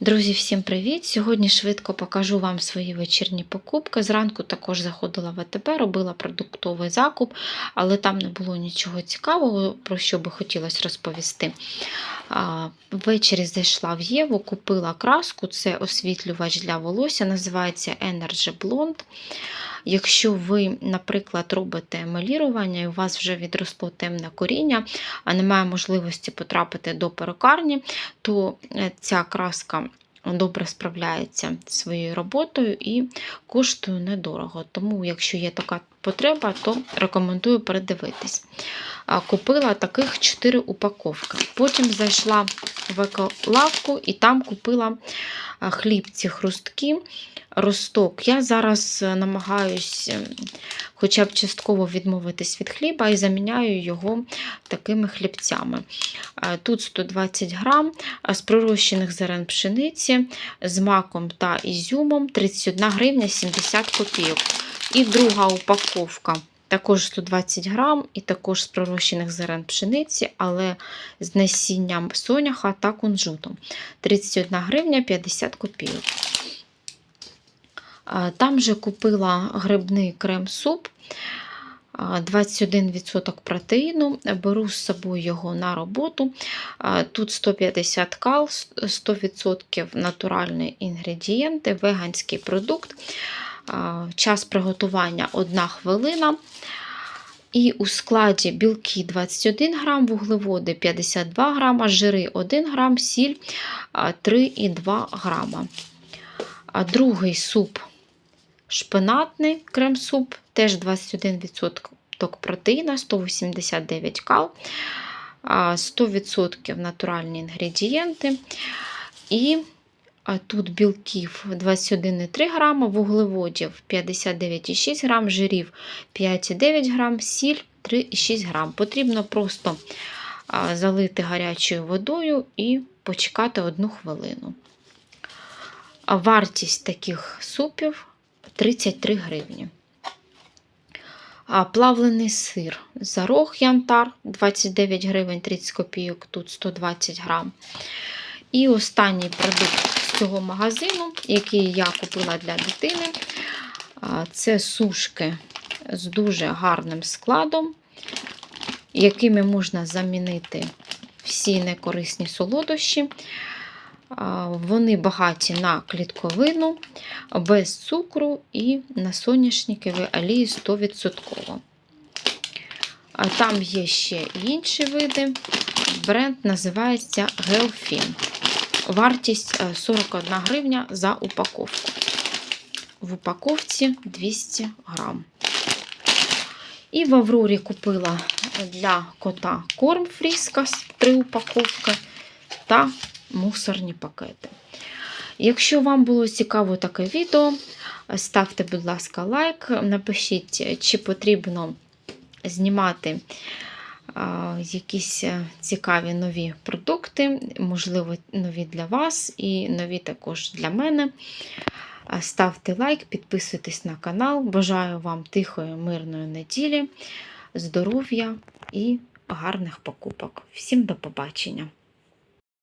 Друзі, всім привіт! Сьогодні швидко покажу вам свої вечірні покупки. Зранку також заходила в АТБ, робила продуктовий закуп, але там не було нічого цікавого, про що би хотілося розповісти. Ввечері зайшла в Єву, купила краску, це освітлювач для волосся, називається Energy Blonde. Якщо ви, наприклад, робите емалірування і у вас вже відросло темне коріння, а немає можливості потрапити до перукарні, то е, ця краска добре справляється своєю роботою і коштує недорого. Тому, якщо є така потреба, то рекомендую передивитись. Купила таких 4 упаковки. Потім зайшла в еколавку і там купила хлібці хрустки, росток. Я зараз е, намагаюсь ем, хоча б частково відмовитись від хліба і заміняю його такими хлібцями. Тут 120 грам з пророщених зерен пшениці, з маком та ізюмом 31 гривня 70 копійок. І друга упаковка. Також 120 грам, і також з пророщених зерен пшениці, але з насінням соняха та кунжутом. 31 гривня 50 копійок. Там же купила грибний крем-суп. 21% протеїну. Беру з собою його на роботу. Тут 150 кал, 100% натуральні інгредієнти, веганський продукт. Час приготування 1 хвилина. І у складі білки 21 грам, вуглеводи 52 грама, жири 1 грам, сіль 3,2 грама. Другий суп шпинатний крем-суп, теж 21% протеїна, 189 кал, 100% натуральні інгредієнти. І а тут білків 21,3 грама, вуглеводів 59,6 грам, жирів 5,9 грам, сіль 3,6 грам. Потрібно просто залити гарячою водою і почекати одну хвилину. А вартість таких супів 33 гривні. Плавлений сир. Зарог янтар 29 гривень 30 копійок, тут 120 грам. І останній продукт цього магазину, який я купила для дитини, це сушки з дуже гарним складом, якими можна замінити всі некорисні солодощі. Вони багаті на клітковину, без цукру і на соняшникові олії 100%. Там є ще інші види. Бренд називається Геофін. Вартість е, 41 гривня за упаковку. В упаковці 200 грам. І в Аврорі купила для кота корм фріскас 3 упаковки та мусорні пакети. Якщо вам було цікаво таке відео, ставте, будь ласка, лайк, напишіть, чи потрібно знімати якісь цікаві нові продукти, можливо, нові для вас і нові також для мене. Ставте лайк, підписуйтесь на канал. Бажаю вам тихої, мирної неділі, здоров'я і гарних покупок. Всім до побачення!